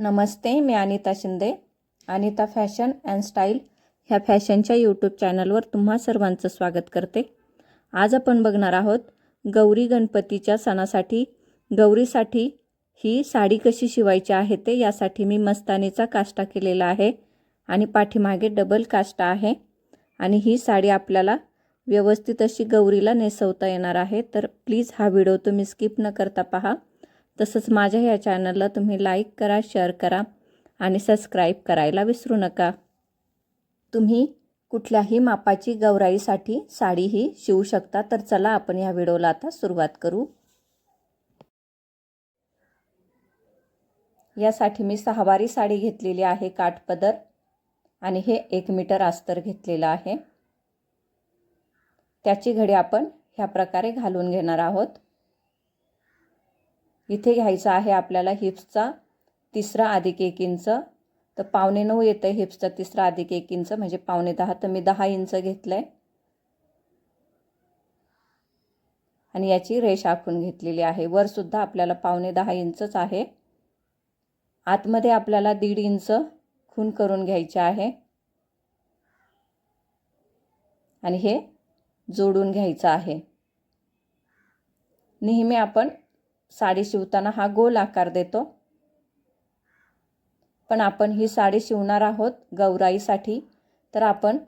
Namaste me Anita Shinde. Anita fashion and style ह्या फॅशनच्या YouTube चॅनलवर तुम्हा सर्वांचं स्वागत करते. आज आपण बघणार आहोत गौरी गणपतीच्या सणासाठी गौरीसाठी ही साडी कशी शिवायची आहे ते यासाठी मी मस्तानीचा काष्टा केलेला आहे आणि पाठीमागे डबल काष्टा आहे आणि ही साडी आपल्याला व्यवस्थित अशी गौरीला नेसवता येणार आहे. तर प्लीज हा व्हिडिओ तुम्ही स्किप न करता पहा. तसंच माझ्या या चॅनलला तुम्ही लाईक करा शेअर करा आणि सबस्क्राईब करायला विसरू नका. तुम्ही कुठल्याही मापाची गौराईसाठी साडीही शिवू शकता. तर चला आपण या व्हिडिओला आता सुरुवात करू. यासाठी मी सहावारी साडी घेतलेली आहे काठपदर आणि हे एक मीटर अस्तर घेतलेलं आहे. त्याची घडी आपण ह्या प्रकारे घालून घेणार आहोत. इथे घ्यायचा आहे आपल्याला हिप्सचा तिसरा अधिक एक इंच. तर पावणे नऊ येतं आहे हिप्सचा तिसरा अधिक एक इंच म्हणजे पावणे दहा. तर मी दहा इंच घेतलं आहे आणि याची रेष आखून घेतलेली आहे. वरसुद्धा आपल्याला पावणे दहा इंचच आहे. आतमध्ये आपल्याला दीड इंच खून करून घ्यायचे आहे. आणि हे जोडून घ्यायचं आहे. नेहमी आपण साडी शिवताना हा गोल आकार देतो. पण आपण ही साडी शिवणार आहोत गौराईसाठी तर आपण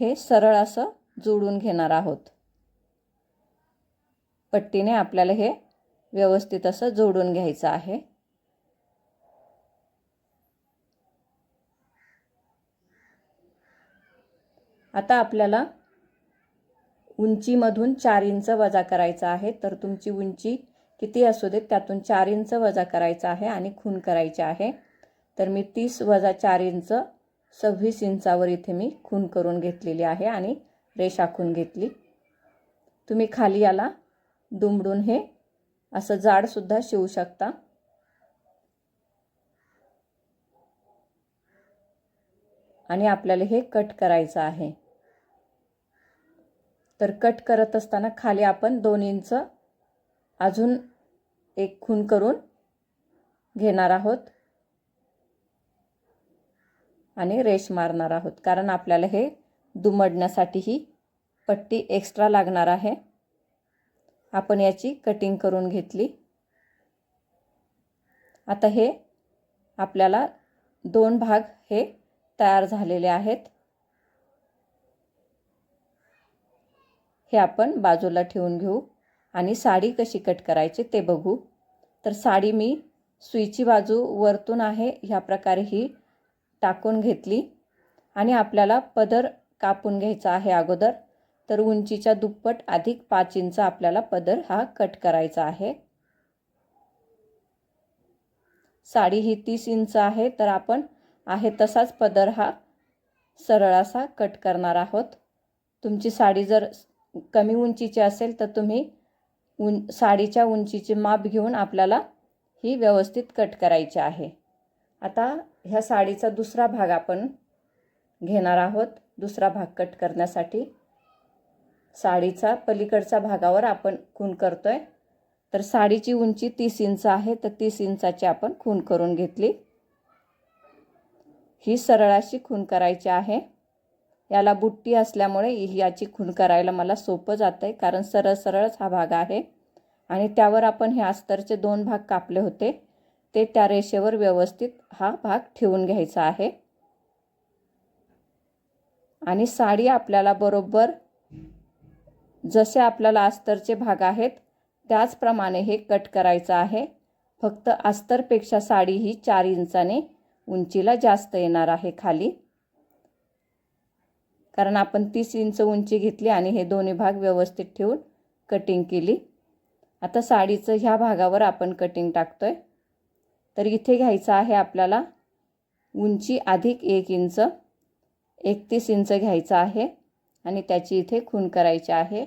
हे सरळ असं जोडून घेणार आहोत. पट्टीने आपल्याला हे व्यवस्थित असं जोडून घ्यायचं आहे. आता आपल्याला उंचीमधून चार इंच वजा करायचा आहे तर तुमची उंची किती असू देत त्यातून चार इंच वजा करायचा आहे आणि खून करायची आहे. तर मी तीस वजा चार इंच सव्वीस इंचावर इथे मी खून करून घेतलेली आहे आणि रेष आखून घेतली. तुम्ही खाली याला दुमडून हे असं जाडसुद्धा शिवू शकता. आणि आपल्याला हे कट करायचं आहे. तर कट करत असताना खाली आपण दोन इंच अजून एक खून करून घेणार आहोत आणि रेश मारणार आहोत. कारण आपल्याला हे दुमडण्यासाठी ही पट्टी एक्स्ट्रा लागणार आहे. आपण याची कटिंग करून घेतली. आता हे आपल्याला दोन भाग हे तयार झालेले आहेत. हे आपण बाजूला ठेवून घेऊ. आणि साडी कशी कट करायची ते बघू. तर साडी मी सुईची बाजू वरतून आहे ह्या प्रकारे ही टाकून घेतली. आणि आपल्याला पदर कापून घ्यायचा आहे अगोदर. तर उंचीच्या दुप्पट अधिक पाच इंच आपल्याला पदर हा कट करायचा आहे. साडी ही तीस इंच आहे तर आपण आहे तसाच पदर हा सरळ असा कट करणार आहोत. तुमची साडी जर कमी उंचीची असेल तर तुम्ही उं साडीच्या उंचीचे माप घेऊन आपल्याला ही व्यवस्थित कट करायची आहे. आता ह्या साडीचा दुसरा भाग आपण घेणार आहोत. दुसरा भाग कट करण्यासाठी साडीचा पलीकडच्या भागावर आपण खून करतो आहे तर साडीची उंची तीस इंच आहे तर तीस इंचाची आपण खून करून घेतली. ही सरळ अशी खून करायची आहे. याला बुट्टी असल्यामुळे याची खून करायला मला सोपं जातं आहे कारण सरळ सरळच हा भाग आहे. आणि त्यावर आपण हे अस्तरचे दोन भाग कापले होते. ते त्या रेषेवर व्यवस्थित हा भाग ठेवून घ्यायचा आहे. आणि साडी आपल्याला बरोबर जसे आपल्याला अस्तरचे भाग आहेत त्याचप्रमाणे हे कट करायचं आहे. फक्त अस्तरपेक्षा साडी ही चार इंचाने उंचीला जास्त येणार आहे खाली. कारण आपण तीस इंच उंची घेतली आणि हे दोन्ही भाग व्यवस्थित ठेवून कटिंग केली. आता साडीचं ह्या भागावर आपण कटिंग टाकतो आहे तर इथे घ्यायचं आहे आपल्याला उंची अधिक एक इंच एकतीस इंच घ्यायचं आहे आणि त्याची इथे खून करायची आहे.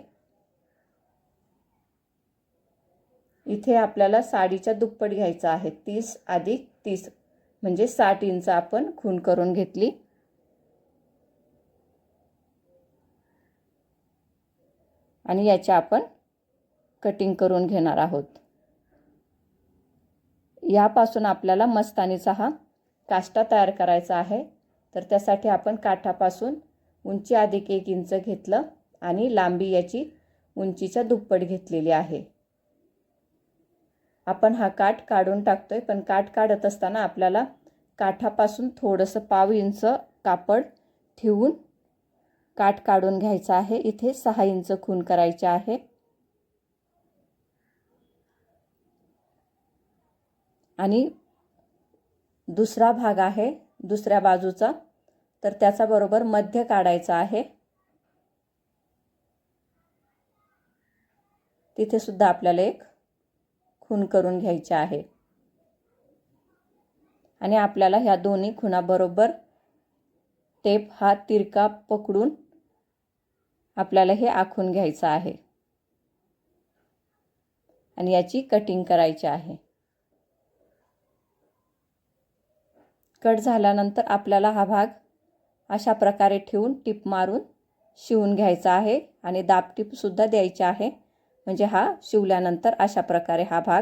इथे आपल्याला साडीच्या दुप्पट घ्यायचं आहे तीस अधिक तीस म्हणजे साठ इंच आपण खून करून घेतली. आणि याच्या आपण कटिंग करून घेणार आहोत. यापासून आपल्याला मस्तानीचा हा काष्टा तयार करायचा आहे. तर त्यासाठी आपण काठापासून उंची अधिक एक इंच घेतलं आणि लांबी याची उंचीच्या दुप्पट घेतलेली आहे. आपण हा काठ काढून टाकतोय पण काठ काढत असताना आपल्याला काठापासून थोडंसं पाव इंच कापड ठेवून काठ काढून घ्यायचा आहे. इथे सहा इंच खून करायचे आहे. आणि दुसरा भाग आहे दुसऱ्या बाजूचा. तर त्याचा बरोबर मध्य काढायचा आहे. तिथे सुद्धा आपल्याला एक खून करून घ्यायचे आहे. आणि आपल्याला ह्या दोन्ही खुणाबरोबर टेप हा तिरका पकडून आपल्याला हे आखून घ्यायचं आहे. आणि याची कटिंग करायची आहे. कट झाल्यानंतर आपल्याला हा भाग अशा प्रकारे ठेवून टिप मारून शिवून घ्यायचा आहे आणि दाबटीपसुद्धा द्यायची आहे. म्हणजे हा शिवल्यानंतर अशा प्रकारे हा भाग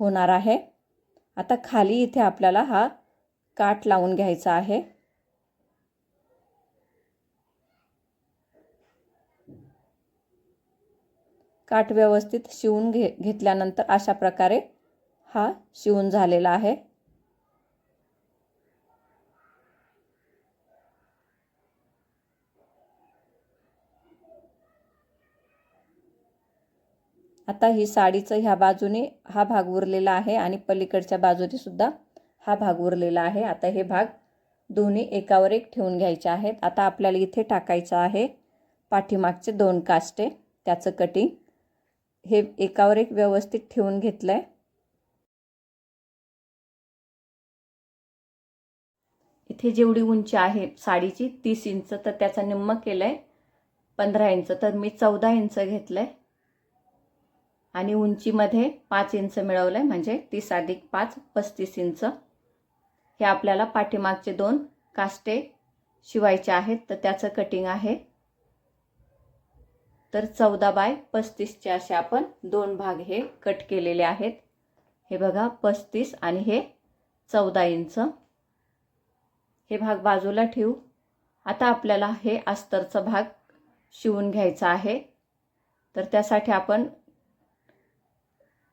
होणार आहे. आता खाली इथे आपल्याला हा काठ लावून घ्यायचा आहे. काठ व्यवस्थित शिवून घे घेतल्यानंतर अशा प्रकारे हा शिवून झालेला आहे. आता ही साडीचं ह्या बाजूने हा भाग उरलेला आहे आणि पलीकडच्या बाजूने सुद्धा हा भाग उरलेला आहे. आता हे भाग दोन्ही एकावर एक ठेवून घ्यायचे आहेत. आता आपल्याला इथे टाकायचं आहे पाठीमागचे दोन कास्टे त्याचं कटिंग हे एकावर एक व्यवस्थित ठेवून घेतलं आहे इथे जेवढी उंची आहे साडीची तीस इंच तर त्याचा निम्म केलं आहे पंधरा इंच. तर मी चौदा इंच घेतलं आहे आणि उंचीमध्ये पाच इंच मिळवलं आहे म्हणजे तीस अधिक पाच पस्तीस इंच. हे आपल्याला पाठीमागचे दोन कास्टे शिवायचे आहेत तर त्याचं कटिंग आहे. तर चौदा बाय पस्तीसचे असे आपण दोन भाग हे कट केलेले आहेत. हे बघा पस्तीस आणि हे चौदा इंच. हे भाग बाजूला ठेवू. आता आपल्याला हे अस्तरचा भाग शिवून घ्यायचा आहे. तर त्यासाठी आपण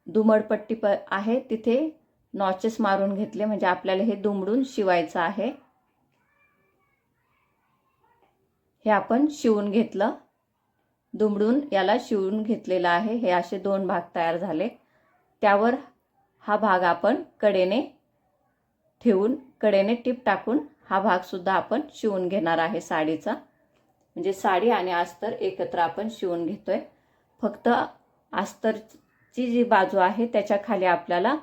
दुमडपट्टी प आहे तिथे नॉचेस मारून घेतले म्हणजे आपल्याला हे दुमडून शिवायचं आहे. हे आपण शिवून घेतलं. दुमडून याला शिवून घेतलेलं आहे. हे असे दोन भाग तयार झाले. त्यावर हा भाग आपण कडेने ठेवून कडेने टीप टाकून हा भागसुद्धा आपण शिवून घेणार आहे साडीचा. म्हणजे साडी आणि अस्तर एकत्र आपण शिवून घेतोय. फक्त अस्तरची जी बाजू आहे त्याच्याखाली आपल्याला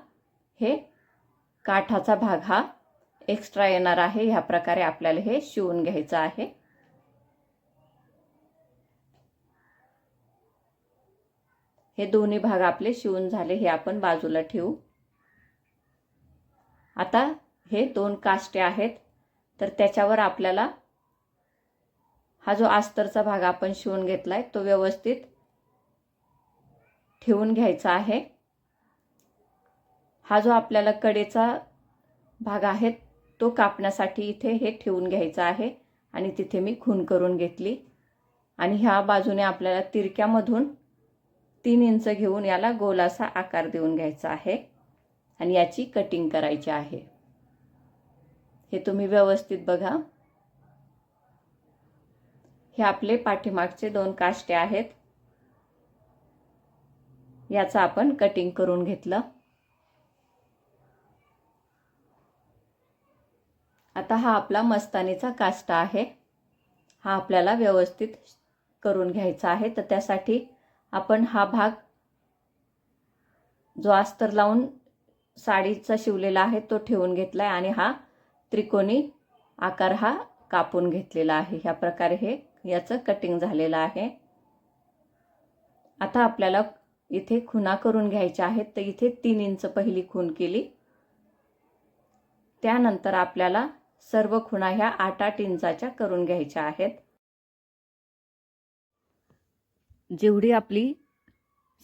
हे काठाचा भाग हा एक्स्ट्रा येणार आहे. ह्या प्रकारे आपल्याला हे शिवून घ्यायचं आहे. हे दोन्ही भाग आपले शिवून झाले हे आपण बाजूला ठेवू. आता हे दोन काष्टे आहेत तर त्याच्यावर आपल्याला हा जो अस्तरचा भाग आपण शिवून घेतलाय तो व्यवस्थित ठेवून घ्यायचा आहे. हा जो आपल्याला कडेचा भाग आहे तो कापण्यासाठी इथे हे ठेवून घ्यायचा आहे आणि तिथे मी खून करून घेतली. आणि ह्या बाजूने आपल्याला तिरक्यामधून तीन इंच घेऊन याला गोलासा आकार देऊन घ्यायचा आहे आणि याची कटिंग करायची आहे. हे तुम्ही व्यवस्थित बघा. हे आपले पाठीमागचे दोन काष्टे आहेत. याचं आपण कटिंग करून घेतलं. आता हा आपला मस्तानीचा काष्टा आहे. हा आपल्याला व्यवस्थित करून घ्यायचा आहे. तर त्यासाठी आपण हा भाग जो अस्तर लावून साडीचा शिवलेला आहे तो ठेवून घेतला आहे आणि हा त्रिकोणी आकार हा कापून घेतलेला आहे. ह्या प्रकारे हे याचं कटिंग झालेलं आहे. आता आपल्याला इथे खुना करून घ्यायच्या आहेत. तर इथे तीन इंच पहिली खून केली. त्यानंतर आपल्याला सर्व खुणा ह्या आठ आठ इंचाच्या करून घ्यायच्या आहेत. जेवढी आपली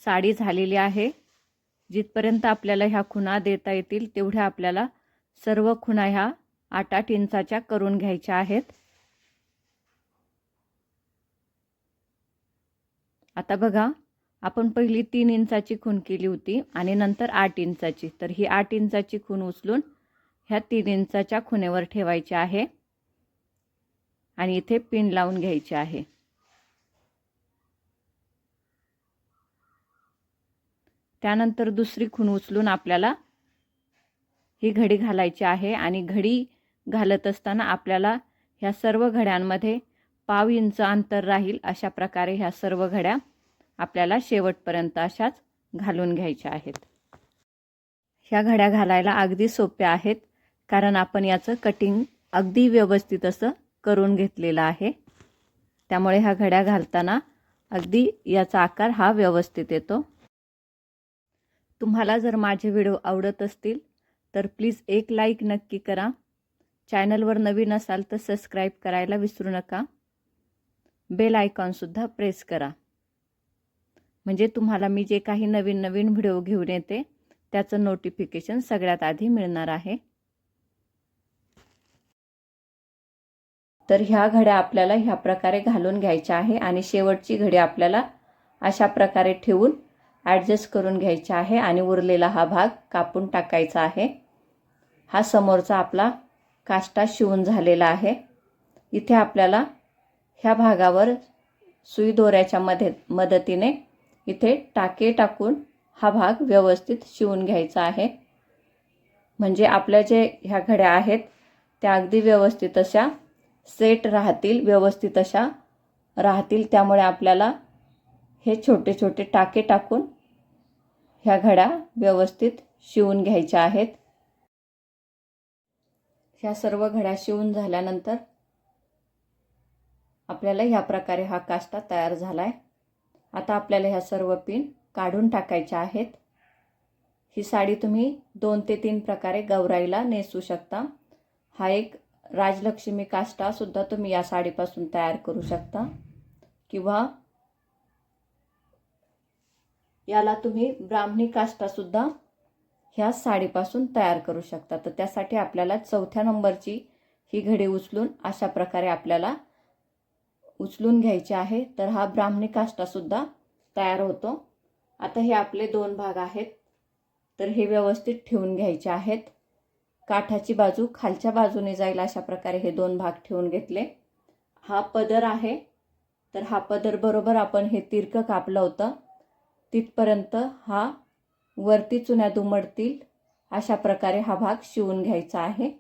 साडी झालेली आहे जिथपर्यंत आपल्याला ह्या खुणा देता येतील तेवढ्या आपल्याला सर्व खुणा ह्या आठ आठ इंचाच्या करून घ्यायच्या आहेत. आता बघा आपण पहिली तीन इंचाची खून केली होती आणि नंतर आठ इंचाची. तर ही आठ इंचाची खून उचलून ह्या तीन इंचाच्या खुणेवर ठेवायची आहे आणि इथे पिन लावून घ्यायची आहे. त्यानंतर दुसरी खून उचलून आपल्याला ही घडी घालायची आहे आणि घडी घालत असताना आपल्याला ह्या सर्व घड्यांमध्ये पाव इंच अंतर राहील अशा प्रकारे ह्या सर्व घड्या आपल्याला शेवटपर्यंत अशाच घालून घ्यायच्या आहेत. ह्या घड्या घालायला अगदी सोप्या आहेत कारण आपण याचं कटिंग अगदी व्यवस्थित असं करून घेतलेलं आहे. त्यामुळे ह्या घड्या घालताना अगदी याचा आकार हा व्यवस्थित येतो. तुम्हाला जर माझे व्हिडिओ आवडत असतील तर प्लीज एक लाईक नक्की करा. चॅनलवर नवीन असाल तर सबस्क्राईब करायला विसरू नका. बेल आयकॉनसुद्धा प्रेस करा. म्हणजे तुम्हाला मी जे काही नवीन नवीन व्हिडिओ घेऊन येते त्याचं नोटिफिकेशन सगळ्यात आधी मिळणार आहे. तर ह्या घड्या आपल्याला ह्या प्रकारे घालून घ्यायच्या आहे आणि शेवटची घडी आपल्याला अशा प्रकारे ठेवून ॲडजस्ट करून घ्यायचा आहे आणि उरलेला हा भाग कापून टाकायचा आहे. हा समोरचा आपला काष्टा शिवून झालेला आहे. इथे आपल्याला ह्या भागावर सुई दोऱ्याच्या मध्ये मदतीने इथे टाके टाकून हा भाग व्यवस्थित शिवून घ्यायचा आहे. म्हणजे आपल्या जे ह्या घड्या आहेत त्या अगदी व्यवस्थित अशा सेट राहतील व्यवस्थित अशा राहतील. त्यामुळे आपल्याला हे छोटे छोटे टाके टाकून ह्या घड्या व्यवस्थित शिवून घ्यायच्या आहेत. ह्या सर्व घड्या शिवून झाल्यानंतर आपल्याला ह्या प्रकारे हा काष्टा तयार झाला आहे आता आपल्याला ह्या सर्व पिन काढून टाकायच्या आहेत. ही साडी तुम्ही दोन ते तीन प्रकारे गौराईला नेसू शकता. हा एक राजलक्ष्मी काष्टासुद्धा तुम्ही या साडीपासून तयार करू शकता. किंवा याला तुम्ही ब्राह्मणी काष्टासुद्धा ह्या साडीपासून तयार करू शकता. तर त्यासाठी आपल्याला चौथ्या नंबरची ही घडी उचलून अशा प्रकारे आपल्याला उचलून घ्यायची आहे. तर हा ब्राह्मणी काष्टासुद्धा तयार होतो. आता हे आपले दोन भाग आहेत. तर हे व्यवस्थित ठेवून घ्यायचे आहेत. काठाची बाजू खालच्या बाजूने जाईल अशा प्रकारे हे दोन भाग ठेवून घेतले. हा पदर आहे. तर हा पदर बरोबर आपण हे तिरकं कापलं होतं. तिथपर्यंत हा वरती चुन्या दुमडतील अशा प्रकारे हा भाग शिवून घ्यायचा आहे.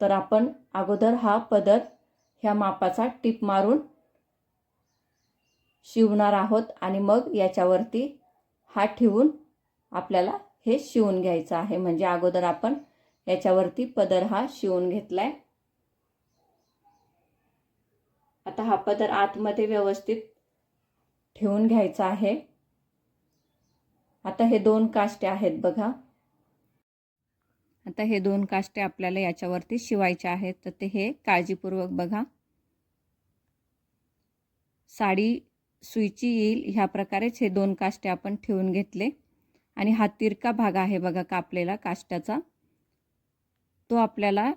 तर आपण अगोदर हा पदर ह्या मापाचा टिप मारून शिवणार आहोत आणि मग याच्यावरती हा ठेवून आपल्याला हे शिवून घ्यायचं आहे. म्हणजे अगोदर आपण याच्यावरती पदर हा शिवून घेतलाय. आता हा पदर आतमध्ये व्यवस्थित ठेवून घ्यायचा आहे. आता हे दोन काष्टे आहेत बघा. आता हे दोन काष्टे आपल्याला याच्यावरती शिवायचे आहेत. तर ते हे काळजीपूर्वक बघा. साडी सुईची येईल ह्या प्रकारेच हे दोन काष्टे आपण ठेवून घेतले. आणि हा तिरका भाग आहे बघा कापलेला काष्ट्याचा तो आपल्याला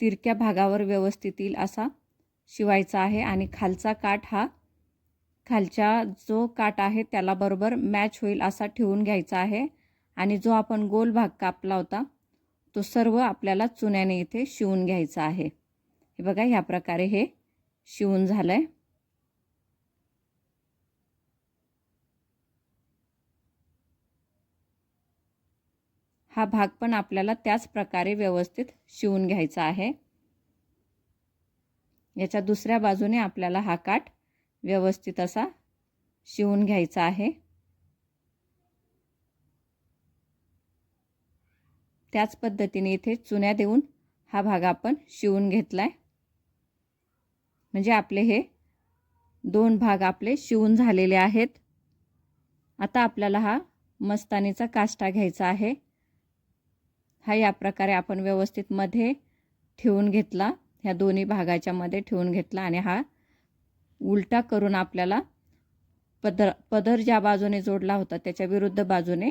तिरक्या भागावर व्यवस्थित येईल असा शिवायचा आहे. आणि खालचा काठ हा खालच्या जो काट आहे त्याला बरोबर मॅच होईल असा ठेवून घ्यायचा आहे. आणि जो आपण गोल भाग कापला होता तो सर्व आपल्याला चुन्याने इथे शिवून घ्यायचा आहे. हे बघा ह्या प्रकारे हे शिवून झालं आहे हा भाग पण आपल्याला त्याच प्रकारे व्यवस्थित शिवून घ्यायचा आहे. याच्या दुसऱ्या बाजूने आपल्याला हा काठ व्यवस्थित असा शिवून घ्यायचा आहे. त्याच पद्धतीने इथे चुन्या देऊन हा भाग आपण शिवून घेतलाय. म्हणजे आपले हे दोन भाग आपले शिवून झालेले आहेत. आता आपल्याला हा मस्तानीचा काष्टा घ्यायचा आहे. हा या प्रकारे आपण व्यवस्थित मध्ये ठेवून घेतला. ह्या दोन्ही भागाच्या मध्ये ठेवून घेतला आणि हा उलटा करून आपल्याला पदर पदर ज्या बाजूने जोडला होता त्याच्या विरुद्ध बाजूने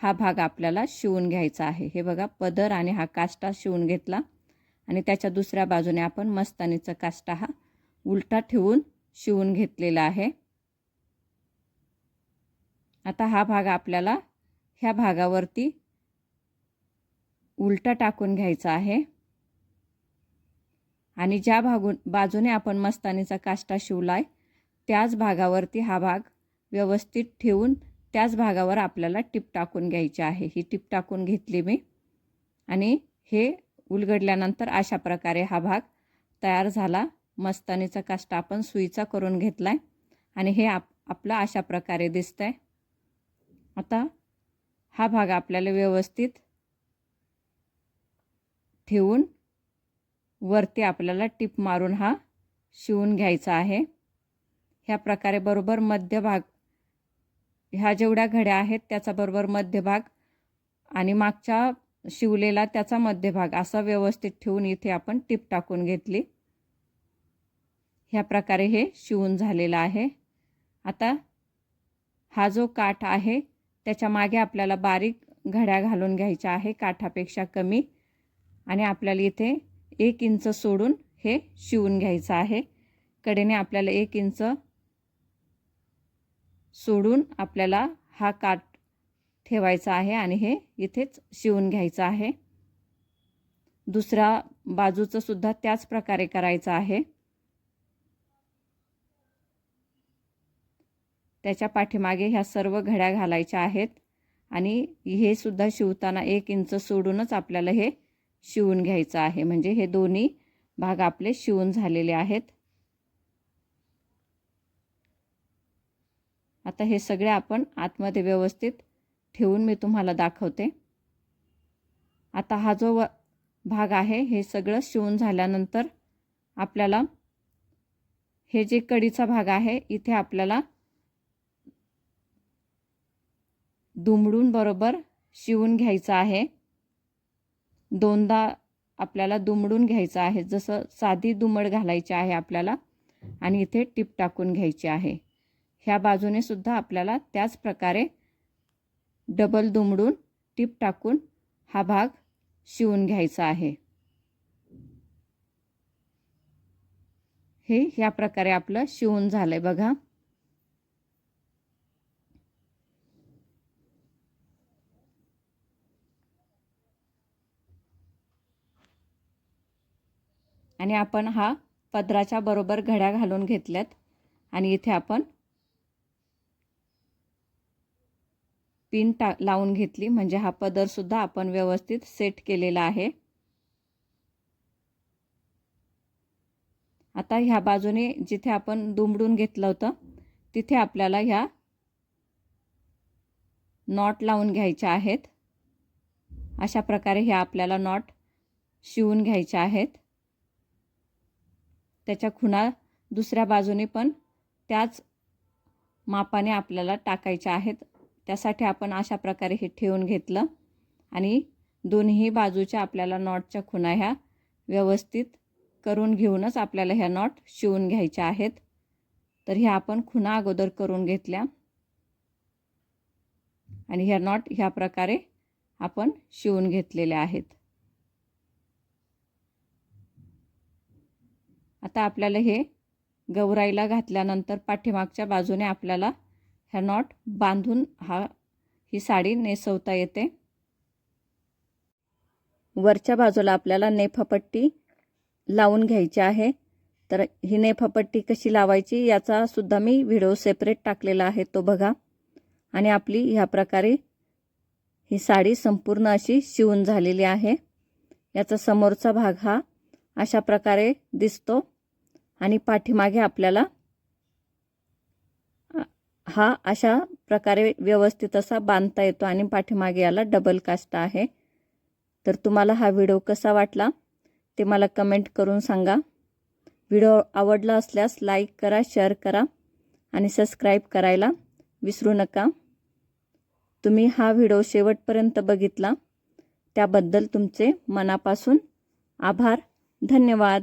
हा भाग आपल्याला शिवून घ्यायचा आहे. हे बघा पदर आणि हा काष्टा शिवून घेतला आणि त्याच्या दुसऱ्या बाजूने आपण मस्तानीचा काष्टा हा उलटा ठेवून शिवून घेतलेला आहे. आता हा भाग आपल्याला ह्या भागावरती उलटा टाकून घ्यायचा आहे. आणि ज्या भागून बाजूने आपण मस्तानीचा काष्टा शिवलाय त्याच भागावरती हा भाग व्यवस्थित ठेवून त्याच भागावर आपल्याला टिप टाकून घ्यायची आहे. ही टिप टाकून घेतली मी. आणि हे उलगडल्यानंतर अशा प्रकारे हा भाग तयार झाला. मस्तानीचा काष्टा आपण सुईचा करून घेतला आहे आणि हे आप आपलं अशा प्रकारे दिसतं आहे आता हा भाग आपल्याला व्यवस्थित ठेवून वरती आपल्याला टिप मारून हा शिवून घ्यायचा आहे. ह्या प्रकारे बरोबर मध्यभाग ह्या जेवढ्या घड्या आहेत त्याचा बरोबर मध्यभाग आणि मागच्या शिवलेला त्याचा मध्यभाग असा व्यवस्थित ठेवून इथे आपण टिप टाकून घेतली. ह्या प्रकारे हे शिवून झालेलं आहे. आता हा जो काठ आहे त्याच्यामागे आपल्याला बारीक घड्या घालून घ्यायच्या आहे काठापेक्षा कमी. आणि आपल्याला इथे एक इंच सोडून हे शिवून घ्यायचं आहे. कडेने आपल्याला एक इंच सोडून आपल्याला हा काठ ठेवायचा आहे आणि हे इथेच शिवून घ्यायचं आहे. दुसऱ्या बाजूचं सुद्धा त्याच प्रकारे करायचं आहे. त्याच्या पाठीमागे ह्या सर्व घड्या घालायच्या आहेत आणि हे सुद्धा शिवताना एक इंच सोडूनच आपल्याला हे शिवून घ्यायचं आहे. म्हणजे हे दोन्ही भाग आपले शिवून झालेले आहेत. आता हे सगळे आपण आतमध्ये व्यवस्थित ठेवून मी तुम्हाला दाखवते. आता हा जो व भाग आहे हे सगळं शिवून झाल्यानंतर आपल्याला हे जे कडीचा भाग आहे इथे आपल्याला दुमडून बरोबर शिवून घ्यायचं आहे. दोनदा आपल्याला दुमडून घ्यायचं आहे. जसं साधी दुमड घालायची आहे आपल्याला आणि इथे टिप टाकून घ्यायची आहे. ह्या बाजूने सुद्धा आपल्याला त्याच प्रकारे डबल दुमडून टिप टाकून हा भाग शिवून घ्यायचा आहे. हे ह्या प्रकारे आपलं शिवून झालं आहे बघा. आणि आपण हा पदराच्या बरोबर घड्या घालून घेतल्यात. आणि इथे आपण पिन टा लावून घेतली. म्हणजे हा पदरसुद्धा आपण व्यवस्थित सेट केलेला आहे. आता ह्या बाजूने जिथे आपण दुमडून घेतलं होतं तिथे आपल्याला ह्या नॉट लावून घ्यायच्या आहेत. अशा प्रकारे ह्या आपल्याला नॉट शिवून घ्यायच्या आहेत. त्याच्या खुणा दुसऱ्या बाजूने पण त्याच मापाने आपल्याला टाकायच्या आहेत. त्यासाठी आपण अशा प्रकारे हे ठेवून घेतलं. आणि दोन्ही बाजूच्या आपल्याला नॉटच्या खुणा ह्या व्यवस्थित करून घेऊनच आपल्याला ह्या नॉट शिवून घ्यायच्या आहेत. तर ह्या आपण खुणा अगोदर करून घेतल्या. आणि ह्या नॉट ह्या प्रकारे आपण शिवून घेतलेल्या आहेत. आता आपल्याला हे गौराईला घातल्यानंतर पाठीमागच्या बाजूने आपल्याला ह्या नॉट बांधून हा ही साडी नेसवता येते. वरच्या बाजूला आपल्याला नेफापट्टी लावून घ्यायची आहे. तर ही नेफापट्टी कशी लावायची याचा सुद्धा मी व्हिडिओ सेपरेट टाकलेला आहे तो बघा. आणि आपली ह्या प्रकारे ही साडी संपूर्ण अशी शिवून झालेली आहे. याचा समोरचा भाग हा अशा प्रकारे दिसतो. आणि पाठीमागे आपल्याला हा अशा प्रकारे व्यवस्थित असा बांधता येतो आणि पाठीमागे याला डबल कास्ट आहे. तर तुम्हाला हा व्हिडिओ कसा वाटला ते मला कमेंट करून सांगा. व्हिडिओ आवडला असल्यास लाईक करा शेअर करा आणि सबस्क्राईब करायला विसरू नका. तुम्ही हा व्हिडिओ शेवटपर्यंत बघितला त्याबद्दल तुमचे मनापासून आभार धन्यवाद.